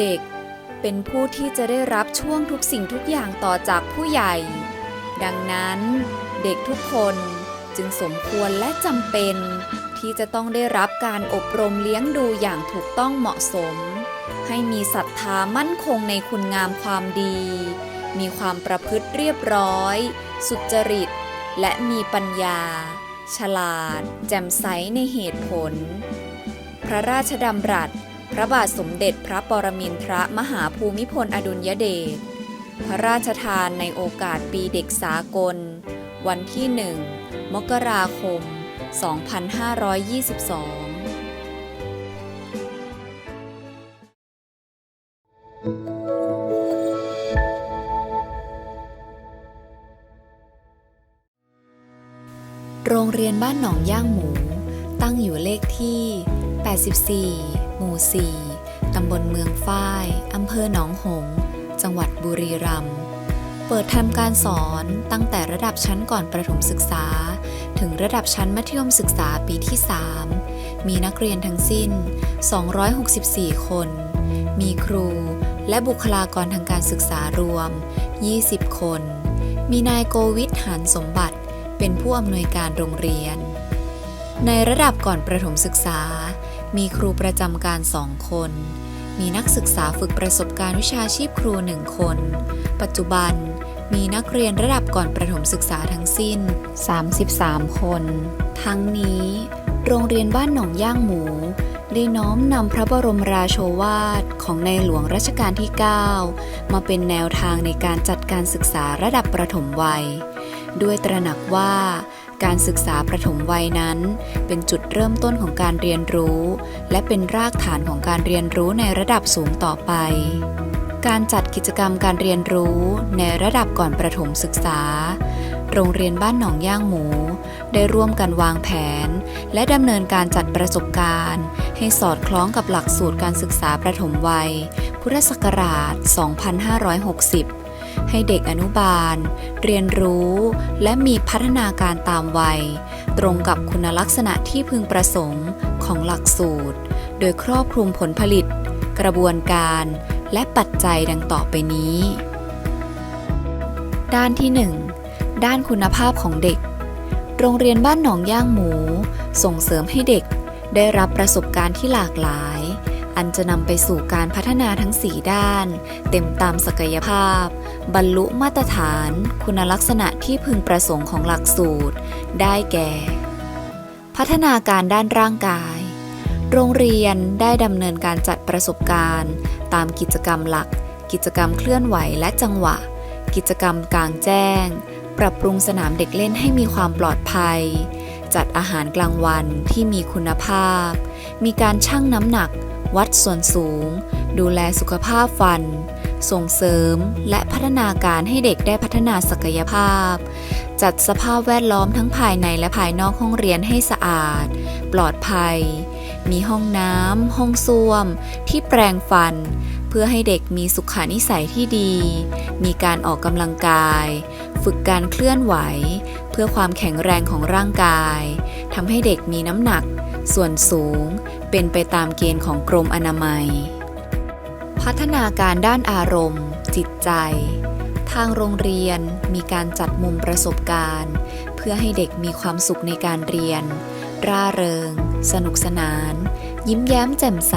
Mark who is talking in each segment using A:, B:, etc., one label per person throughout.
A: เด็ก เป็นผู้ที่จะได้รับช่วงทุกสิ่งทุกอย่างต่อจากผู้ใหญ่ ดังนั้น เด็กทุกคนจึงสมควรและจำเป็น ที่จะต้องได้รับการอบรมเลี้ยงดูอย่างถูกต้องเหมาะสม ให้มีศรัทธามั่นคงในคุณงามความดี มีความประพฤติเรียบร้อย สุจริต และมีปัญญา ฉลาด แจ่มใสในเหตุผล พระราชดำรัส พระบาทสมเด็จพระปรมินทรมหาภูมิพลอดุลยเดช พระราชทานในโอกาสปีเด็กสากล วันที่1มกราคม 2522โรงเรียนบ้านหนองย่างหมู ตั้งอยู่เลขที่ 84 มู่ 4 ตำบลเมืองฝ้าย อำเภอหนองหงส์จังหวัดบุรีรัมย์ เปิดทำการสอนตั้งแต่ระดับชั้นก่อนประถมศึกษา ถึงระดับชั้นมัธยมศึกษาปีที่ 3 มีนักเรียนทั้งสิ้น 264 คน มีครู และบุคลากรทางการศึกษารวม 20 คน มีนายโกวิทหานสมบัติ เป็นผู้อำนวยการโรงเรียน ในระดับก่อนประถมศึกษา มีครูประจำการสองคน มีนักศึกษาฝึกประสบการณ์วิชาชีพครูหนึ่งคน ปัจจุบันมีนักเรียนระดับก่อนประถมศึกษาทั้งสิ้น 33 คน ทั้งนี้ โรงเรียนบ้านหนองย่างหมู ได้น้อมนำพระบรมราโชวาทของในหลวงรัชกาลที่ 9 มาเป็นแนวทางในการจัดการศึกษาระดับประถมวัย ด้วยตระหนักว่า การศึกษาประถมวัยนั้น เป็นจุดเริ่มต้นของการเรียนรู้ และเป็นรากฐานของการเรียนรู้ในระดับสูงต่อไป การจัดกิจกรรมการเรียนรู้ในระดับก่อนประถมศึกษา โรงเรียนบ้านหนองย่างหมู ได้ร่วมกันวางแผน และดำเนินการจัดประสบการณ์ ให้สอดคล้องกับหลักสูตรการศึกษาประถมวัย พุทธศักราช 2560 ให้เด็กอนุบาล เรียนรู้ และมีพัฒนาการตามวัย ตรงกับคุณลักษณะที่พึงประสงค์ของหลักสูตร โดยครอบคลุมผลผลิต กระบวนการ และปัจจัยดังต่อไปนี้ ด้านที่ 1 ด้านคุณภาพของเด็ก โรงเรียนบ้านหนองย่างหมู ส่งเสริมให้เด็กได้รับประสบการณ์ที่หลากหลาย อันจะนำไปสู่การพัฒนาทั้ง4ด้าน เต็มตามศักยภาพ บรรลุมาตรฐาน คุณลักษณะที่พึงประสงค์ของหลักสูตร ได้แก่ พัฒนาการด้านร่างกาย โรงเรียนได้ดำเนินการจัดประสบการณ์ ตามกิจกรรมหลัก กิจกรรมเคลื่อนไหวและจังหวะ กิจกรรมกลางแจ้ง ปรับปรุงสนามเด็กเล่นให้มีความปลอดภัย จัดอาหารกลางวันที่มีคุณภาพ มีการชั่งน้ำหนัก วัดส่วนสูง ดูแลสุขภาพฟัน ส่งเสริมและพัฒนาการให้เด็กได้พัฒนาศักยภาพ จัดสภาพแวดล้อมทั้งภายในและภายนอกห้องเรียนให้สะอาด ปลอดภัย มีห้องน้ำห้องส้วม ที่แปรงฟัน เพื่อให้เด็กมีสุขนิสัยที่ดี มีการออกกำลังกาย ฝึกการเคลื่อนไหว เพื่อความแข็งแรงของร่างกายทำให้เด็กมีน้ำหนัก ส่วนสูง เป็นไปตามเกณฑ์ของกรมอนามัย พัฒนาการด้านอารมณ์ จิตใจ ทางโรงเรียนมีการจัดมุมประสบการณ์ เพื่อให้เด็กมีความสุขในการเรียน ร่าเริง สนุกสนาน ยิ้มแย้มแจ่มใส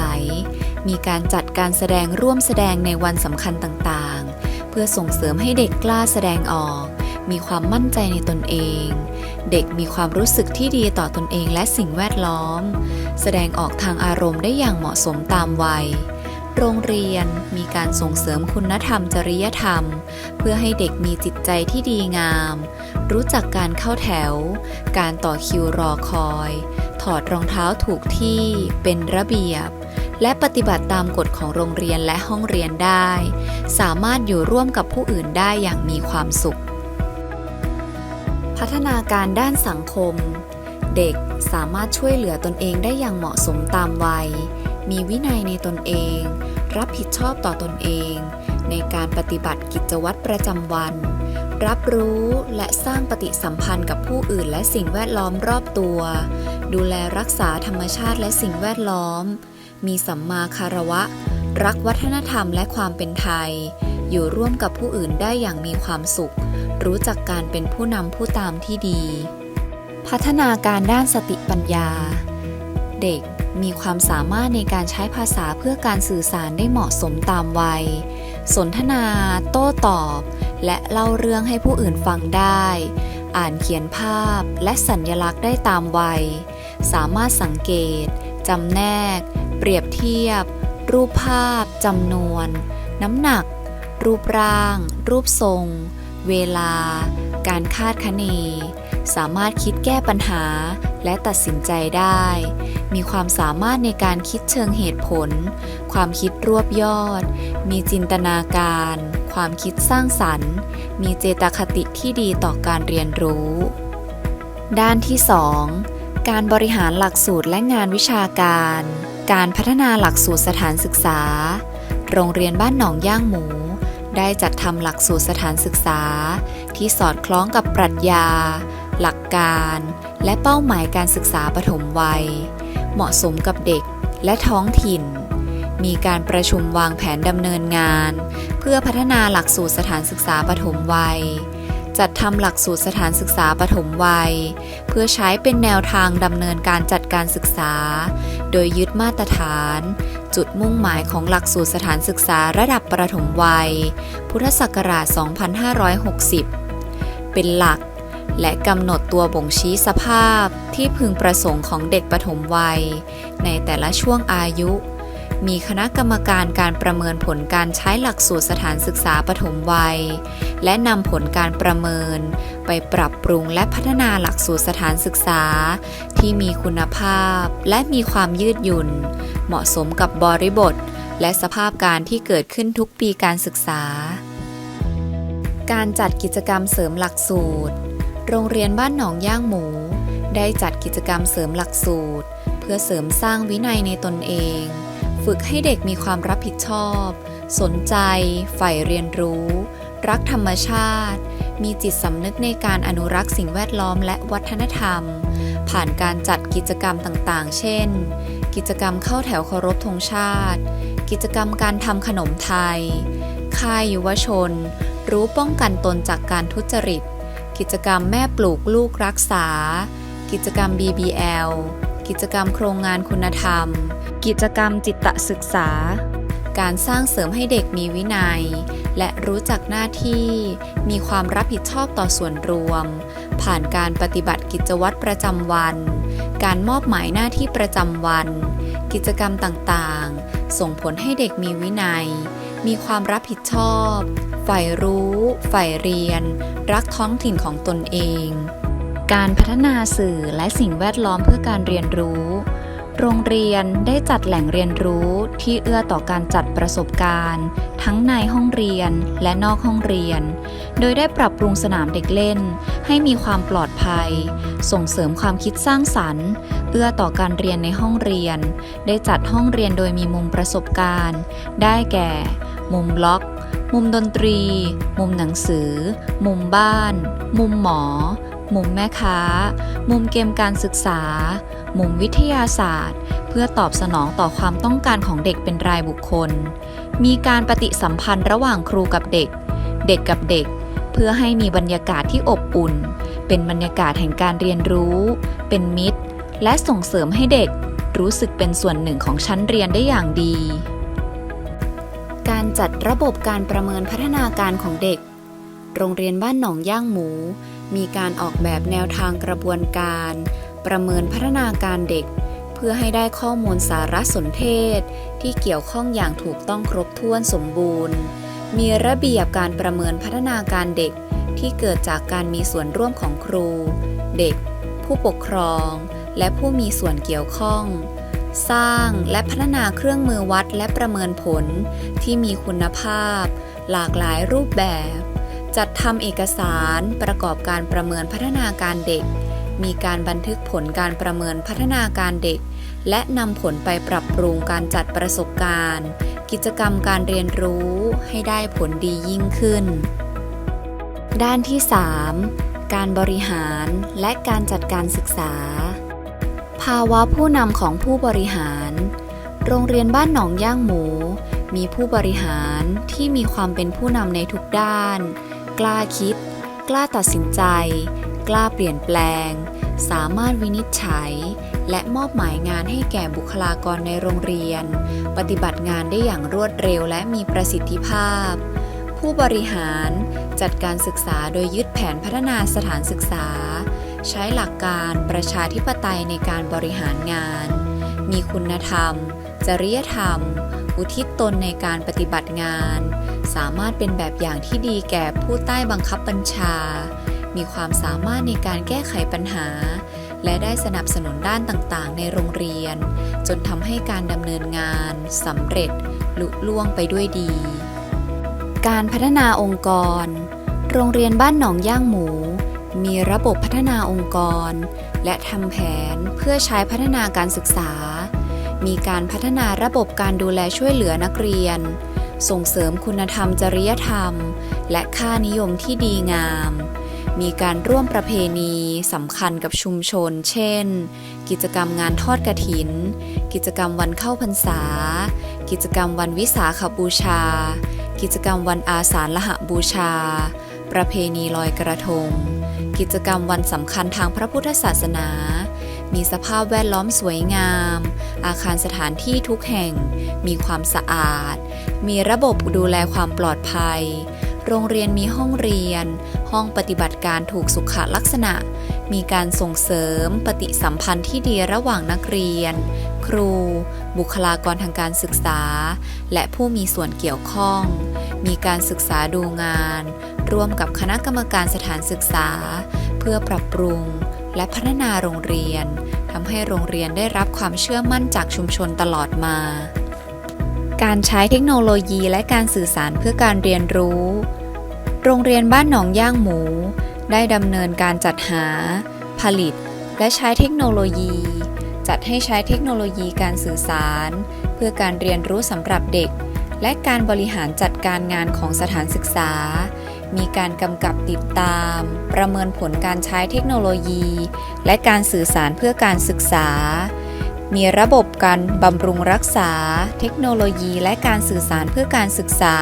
A: มีการจัดการแสดงร่วมแสดงในวันสำคัญต่างๆ เพื่อส่งเสริมให้เด็กกล้าแสดงออก มีความมั่นใจในตนเอง เด็กมีความรู้สึกที่ดีต่อตนเองและสิ่งแวดล้อม แสดงออกทางอารมณ์ได้อย่างเหมาะสมตามวัย โรงเรียนมีการส่งเสริมคุณธรรมจริยธรรม เพื่อให้เด็กมีจิตใจที่ดีงาม รู้จักการเข้าแถว การต่อคิวรอคอย ถอดรองเท้าถูกที่เป็นระเบียบและปฏิบัติตามกฎของโรงเรียนและห้องเรียนได้ สามารถอยู่ร่วมกับผู้อื่นได้อย่างมีความสุข พัฒนาการด้านสังคม เด็กสามารถช่วยเหลือตนเองได้อย่างเหมาะสมตามวัย มีวินัยในตนเอง รับผิดชอบต่อตนเอง ในการปฏิบัติกิจวัตรประจำวัน รับรู้และสร้างปฏิสัมพันธ์กับผู้อื่นและสิ่งแวดล้อมรอบตัว ดูแลรักษาธรรมชาติและสิ่งแวดล้อม มีสัมมาคารวะ รักวัฒนธรรมและความเป็นไทย อยู่ร่วมกับผู้อื่นได้อย่างมีความสุข รู้จักการเป็นผู้นำผู้ตามที่ดี พัฒนาการด้านสติปัญญา เด็กมีความสามารถในการใช้ภาษาเพื่อการสื่อสารได้เหมาะสมตามวัย สนทนา โต้ตอบ และเล่าเรื่องให้ผู้อื่นฟังได้ อ่านเขียนภาพและสัญญลักษณ์ได้ตามวัย สามารถสังเกต จำแนก เปรียบเทียบ รูปภาพ จำนวน น้ำหนัก รูปร่าง รูปทรง เวลา การคาดคะเน สามารถคิดแก้ปัญหาและตัดสินใจได้ มีความสามารถในการคิดเชิงเหตุผล ความคิดรวบยอด มีจินตนาการ ความคิดสร้างสรรค์ มีเจตคติที่ดีต่อการเรียนรู้ ด้านที่ 2 การบริหารหลักสูตรและงานวิชาการ การพัฒนาหลักสูตรสถานศึกษา โรงเรียนบ้านหนองย่างหมูได้จัดทำหลักสูตรสถานศึกษา ที่สอดคล้องกับปรัชญา หลักการ และเป้าหมายการศึกษาปฐมวัย เหมาะสมกับเด็กและท้องถิ่น มีการประชุมวางแผนดำเนินงาน เพื่อพัฒนาหลักสูตรสถานศึกษาปฐมวัย จัดทำหลักสูตรสถานศึกษาปฐมวัย เพื่อใช้เป็นแนวทางดำเนินการจัดการศึกษา โดยยึดมาตรฐาน จุดมุ่งหมายของหลักสูตรสถานศึกษาระดับประถมวัย พุทธศักราช 2560 เป็นหลัก และกำหนดตัวบ่งชี้สภาพที่พึงประสงค์ของเด็กปฐมวัย ในแต่ละช่วงอายุ มีคณะกรรมการการประเมินผลการใช้หลักสูตรสถานศึกษาปฐมวัย และนำผลการประเมิน ไปปรับปรุงและพัฒนาหลักสูตรสถานศึกษา ที่มีคุณภาพ และมีความยืดหยุ่น เหมาะสมกับบริบท และสภาพการที่เกิดขึ้นทุกปีการศึกษา การจัดกิจกรรมเสริมหลักสูตร โรงเรียนบ้านหนองย่างหมู ได้จัดกิจกรรมเสริมหลักสูตร เพื่อเสริมสร้างวินัยในตนเอง ฝึกให้เด็กมีความรับผิดชอบ สนใจ ใฝ่เรียนรู้ รักธรรมชาติ มีจิตสำนึกในการอนุรักษ์สิ่งแวดล้อมและวัฒนธรรม ผ่านการจัดกิจกรรมต่างๆ เช่น กิจกรรมเข้าแถวเคารพธงชาติ กิจกรรมการทำขนมไทย ค่ายยุวชน รู้ป้องกันตนจากการทุจริต กิจกรรมแม่ปลูกลูกรักษา กิจกรรม BBL กิจกรรมโครงงานคุณธรรม กิจกรรมจิตศึกษา การสร้างเสริมให้เด็กมีวินัย และรู้จักหน้าที่ มีความรับผิดชอบต่อส่วนรวม ผ่านการปฏิบัติกิจวัตรประจำวัน การมอบหมายหน้าที่ประจำวัน กิจกรรมต่างๆ ส่งผลให้เด็กมีวินัย มีความรับผิดชอบใฝ่รู้ ใฝ่เรียน รักท้องถิ่นของตนเอง การพัฒนาสื่อและสิ่งแวดล้อมเพื่อการเรียนรู้ โรงเรียนได้จัดแหล่งเรียนรู้ที่เอื้อต่อการจัดประสบการณ์ ทั้งในห้องเรียนและนอกห้องเรียน โดยได้ปรับปรุงสนามเด็กเล่น ให้มีความปลอดภัย ส่งเสริมความคิดสร้างสรรค์ เอื้อต่อการเรียนในห้องเรียน ได้จัดห้องเรียนโดยมีมุมประสบการณ์ ได้แก่ มุมบล็อก มุมดนตรี มุมหนังสือ มุมบ้าน มุมหมอ มุมแม่ค้า มุมเกมการศึกษา มุมวิทยาศาสตร์ เพื่อตอบสนองต่อความต้องการของเด็กเป็นรายบุคคล มีการปฏิสัมพันธ์ระหว่างครูกับเด็ก เด็กกับเด็ก เพื่อให้มีบรรยากาศที่อบอุ่น เป็นบรรยากาศแห่งการเรียนรู้ เป็นมิตร และส่งเสริมให้เด็กรู้สึกเป็นส่วนหนึ่งของชั้นเรียนได้อย่างดี การจัดระบบการประเมินพัฒนาการของเด็ก โรงเรียนบ้านหนองย่างหมู มีการออกแบบแนวทางกระบวนการ ประเมินพัฒนาการเด็ก เพื่อให้ได้ข้อมูลสารสนเทศ ที่เกี่ยวข้องอย่างถูกต้องครบถ้วนสมบูรณ์ มีระเบียบการประเมินพัฒนาการเด็กที่เกิดจากการมีส่วนร่วมของครู เด็ก ผู้ปกครอง และผู้มีส่วนเกี่ยวข้อง สร้างและพัฒนาเครื่องมือวัดและประเมินผลที่มีคุณภาพ หลากหลายรูปแบบ จัดทำเอกสารประกอบการประเมินพัฒนาการเด็ก มีการบันทึกผลการประเมินพัฒนาการเด็ก และนำผลไปปรับปรุงการจัดประสบการณ์ กิจกรรมการเรียนรู้ให้ได้ผลดียิ่งขึ้น ด้านที่ 3 การบริหารและการจัดการศึกษา ภาวะผู้นำของผู้บริหาร โรงเรียนบ้านหนองย่างหมู มีผู้บริหารที่มีความเป็นผู้นำในทุกด้าน กล้าคิด กล้าตัดสินใจกล้าเปลี่ยนแปลง สามารถวินิจฉัย และมอบหมายงานให้แก่บุคลากรในโรงเรียน ปฏิบัติงานได้อย่างรวดเร็วและมีประสิทธิภาพ ผู้บริหารจัดการศึกษาโดยยึดแผนพัฒนาสถานศึกษา ใช้หลักการประชาธิปไตยในการบริหารงาน มีคุณธรรม จริยธรรม อุทิศตนในการปฏิบัติงาน สามารถเป็นแบบอย่างที่ดีแก่ผู้ใต้บังคับบัญชา มีความสามารถในการแก้ไขปัญหา และได้สนับสนุนด้านต่างๆ ในโรงเรียน จนทำให้การดำเนินงานสำเร็จลุล่วงไปด้วยดี การพัฒนาองค์กร โรงเรียนบ้านหนองย่างหมู มีระบบพัฒนาองค์กร และทำแผนเพื่อใช้พัฒนาการศึกษา มีการพัฒนาระบบการดูแลช่วยเหลือนักเรียน ส่งเสริมคุณธรรมจริยธรรม และค่านิยมที่ดีงาม มีการร่วมประเพณีสำคัญกับชุมชน เช่น กิจกรรมงานทอดกระถิน กิจกรรมวันเข้าพรรษา กิจกรรมวันวิสาขบูชา กิจกรรมวันอาสาฬหบูชา ประเพณีลอยกระทง กิจกรรมวันสำคัญทางพระพุทธศาสนา มีสภาพแวดล้อมสวยงาม อาคารสถานที่ทุกแห่ง มีความสะอาด มีระบบดูแลความปลอดภัย โรงเรียนมีห้องเรียน ห้องปฏิบัติการถูกสุขลักษณะ มีการส่งเสริมปฏิสัมพันธ์ที่ดีระหว่างนักเรียน ครู บุคลากรทางการศึกษา และผู้มีส่วนเกี่ยวข้อง มีการศึกษาดูงาน ร่วมกับคณะกรรมการสถานศึกษา เพื่อปรับปรุง และพัฒนาโรงเรียนทำให้โรงเรียนได้รับความเชื่อมั่นจากชุมชนตลอดมา การใช้เทคโนโลยีและการสื่อสารเพื่อการเรียนรู้ โรงเรียนบ้านหนองย่างหมู ได้ดำเนินการจัดหา ผลิต และใช้เทคโนโลยี จัดให้ใช้เทคโนโลยีการสื่อสาร เพื่อการเรียนรู้สำหรับเด็ก และการบริหารจัดการงานของสถานศึกษา มีการกำกับติดตาม ประเมินผลการใช้เทคโนโลยี และการสื่อสารเพื่อการศึกษา มีระบบการบำรุงรักษา เทคโนโลยีและการสื่อสารเพื่อการศึกษา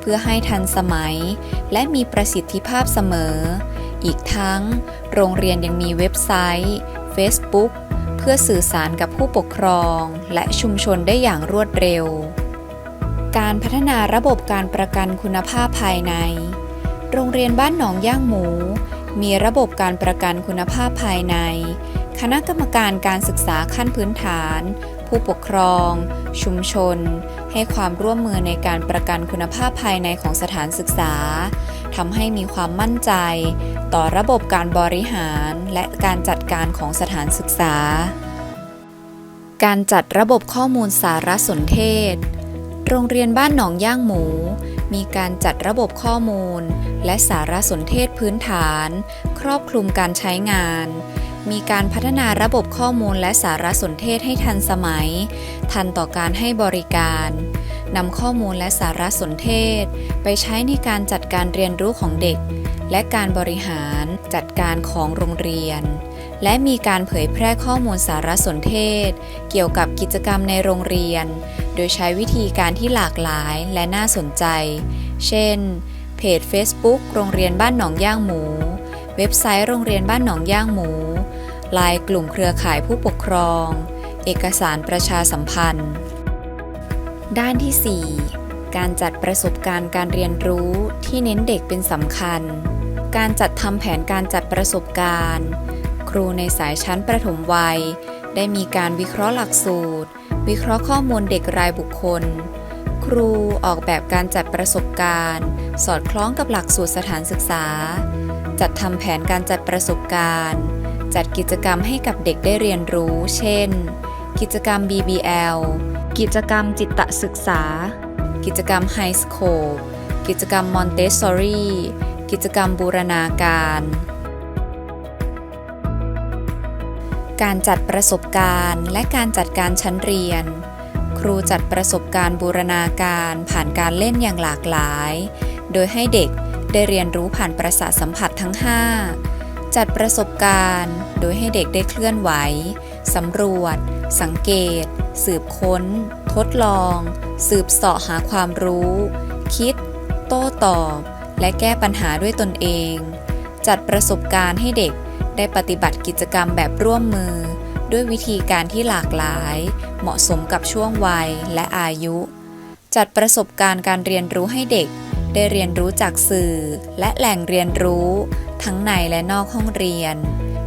A: เพื่อให้ทันสมัย และมีประสิทธิภาพเสมอ อีกทั้ง โรงเรียนยังมีเว็บไซต์ Facebook เพื่อสื่อสารกับผู้ปกครอง และชุมชนได้อย่างรวดเร็ว การพัฒนาระบบการประกันคุณภาพภายใน โรงเรียนบ้านหนองย่างหมู มีระบบการประกันคุณภาพภายใน คณะกรรมการการศึกษาขั้นพื้นฐาน ผู้ปกครอง ชุมชน ให้ความร่วมมือในการประกันคุณภาพภายในของสถานศึกษาทำให้มีความมั่นใจ ต่อระบบการบริหารและการจัดการของสถานศึกษา การจัดระบบข้อมูลสารสนเทศ โรงเรียนบ้านหนองย่างหมู มีการจัดระบบข้อมูล และสารสนเทศพื้นฐาน ครอบคลุมการใช้งาน มีการพัฒนาระบบข้อมูลและสารสนเทศให้ทันสมัย ทันต่อการให้บริการนำข้อมูลและสารสนเทศ ไปใช้ในการจัดการเรียนรู้ของเด็ก และการบริหารจัดการของโรงเรียน และมีการเผยแพร่ข้อมูลสารสนเทศ เกี่ยวกับกิจกรรมในโรงเรียน โดยใช้วิธีการที่หลากหลายและน่าสนใจ เช่น เพจ Facebook โรงเรียนบ้านหนองย่างหมู เว็บไซต์โรงเรียนบ้านหนองย่างหมู ลน์กลุ่มเครือข่ายผู้ปกครอง เอกสารประชาสัมพันธ์ ด้านที่ 4 การจัดประสบการณ์การเรียนรู้ที่เน้นเด็กเป็นสำคัญ การจัดทำแผนการจัดประสบการณ์ ครูในสายชั้นประถมวัย ได้มีการวิเคราะห์หลักสูตร วิเคราะห์ข้อมูลเด็กรายบุคคล ครูออกแบบการจัดประสบการณ์ สอดคล้องกับหลักสูตรสถานศึกษา จัดทำแผนการจัดประสบการณ์ จัดกิจกรรมให้กับเด็กได้เรียนรู้ เช่น กิจกรรม BBL กิจกรรมจิตศึกษา กิจกรรมไฮสโคปกิจกรรมมอนเตสซอรีกิจกรรมบูรณาการ การจัดประสบการณ์และการจัดการชั้นเรียน ครูจัดประสบการณ์บูรณาการผ่านการเล่นอย่างหลากหลาย โดยให้เด็กได้เรียนรู้ผ่านประสาทสัมผัสทั้ง 5 จัดประสบการณ์ โดยให้เด็กได้เคลื่อนไหว สำรวจ สังเกต สืบค้น ทดลอง สืบเสาะหาความรู้ คิด โต้ตอบ และแก้ปัญหาด้วยตนเอง จัดประสบการณ์ให้เด็กได้ปฏิบัติกิจกรรมแบบร่วมมือ ด้วยวิธีการที่หลากหลาย เหมาะสมกับช่วงวัยและอายุ จัดประสบการณ์การเรียนรู้ให้เด็ก ได้เรียนรู้จากสื่อและแหล่งเรียนรู้ ทั้งในและนอกห้องเรียน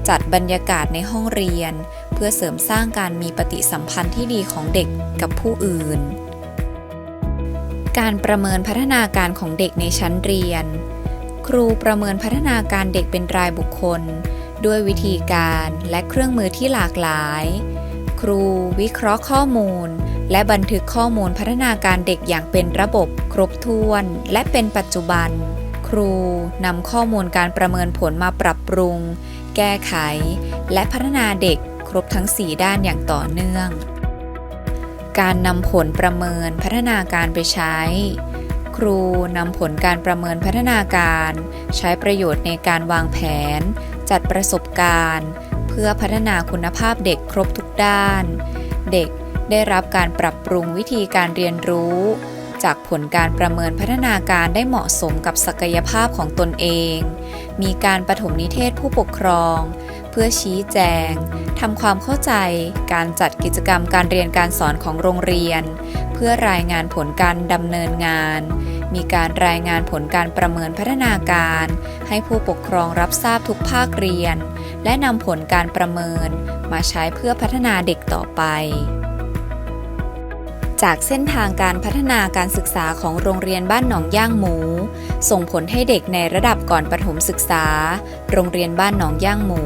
A: จัดบรรยากาศในห้องเรียน เพื่อเสริมสร้างการมีปฏิสัมพันธ์ที่ดีของเด็กกับผู้อื่น การประเมินพัฒนาการของเด็กในชั้นเรียน ครูประเมินพัฒนาการเด็กเป็นรายบุคคล ด้วยวิธีการและเครื่องมือที่หลากหลาย ครูวิเคราะห์ข้อมูล และบันทึกข้อมูลพัฒนาการเด็กอย่างเป็นระบบ ครบถ้วน และเป็นปัจจุบัน รู นำข้อมูลการประเมินผลมาปรับปรุง แก้ไข และพัฒนาเด็กครบทั้ง 4 ด้านอย่างต่อเนื่อง การนำผลประเมินพัฒนาการไปใช้ ครูนำผลการประเมินพัฒนาการ ใช้ประโยชน์ในการวางแผน จัดประสบการณ์ เพื่อพัฒนาคุณภาพเด็กครบทุกด้าน เด็กได้รับการปรับปรุงวิธีการเรียนรู้ จากผลการประเมินพัฒนาการได้เหมาะสมกับศักยภาพของตนเอง มีการปฐมนิเทศผู้ปกครอง เพื่อชี้แจงทำความเข้าใจ การจัดกิจกรรมการเรียนการสอนของโรงเรียน เพื่อรายงานผลการดำเนินงาน มีการรายงานผลการประเมินพัฒนาการ ให้ผู้ปกครองรับทราบทุกภาคเรียน และนำผลการประเมิน มาใช้เพื่อพัฒนาเด็กต่อไป จากเส้นทางการพัฒนาการศึกษาของโรงเรียนบ้านหนองย่างหมู ส่งผลให้เด็กในระดับก่อนประถมศึกษา โรงเรียนบ้านหนองย่างหมู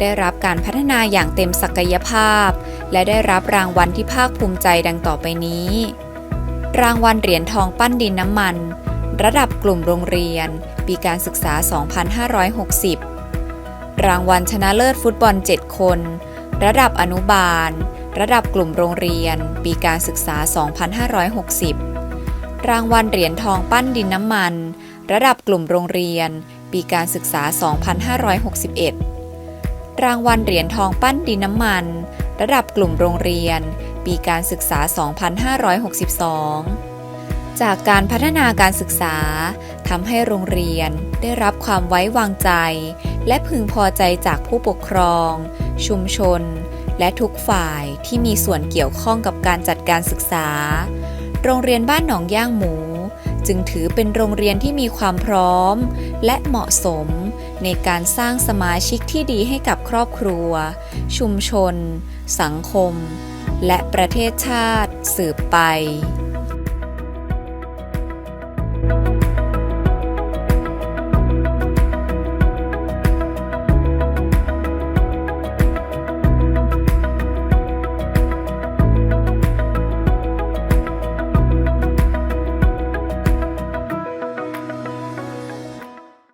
A: ได้รับการพัฒนาอย่างเต็มศักยภาพ และได้รับรางวัลที่ภาคภูมิใจดังต่อไปนี้ รางวัลเหรียญทองปั้นดินน้ำมัน ระดับกลุ่มโรงเรียน ปีการศึกษา 2560 รางวัลชนะเลิศฟุตบอล 7 คน ระดับอนุบาล ระดับกลุ่มโรงเรียน ปีการศึกษา 2560 รางวัลเหรียญทองปั้นดินน้ำมัน ระดับกลุ่มโรงเรียน ปีการศึกษา 2561 รางวัลเหรียญทองปั้นดินน้ำมัน ระดับกลุ่มโรงเรียน ปีการศึกษา 2562จากการพัฒนาการศึกษาทำให้โรงเรียนได้รับความไว้วางใจ และพึงพอใจจากผู้ปกครอง ชุมชน และทุกฝ่ายที่มีส่วนเกี่ยวข้องกับการจัดการศึกษา โรงเรียนบ้านหนองย่างหมู จึงถือเป็นโรงเรียนที่มีความพร้อม และเหมาะสม ในการสร้างสมาชิกที่ดีให้กับครอบครัว ชุมชน สังคม และประเทศชาติสืบไป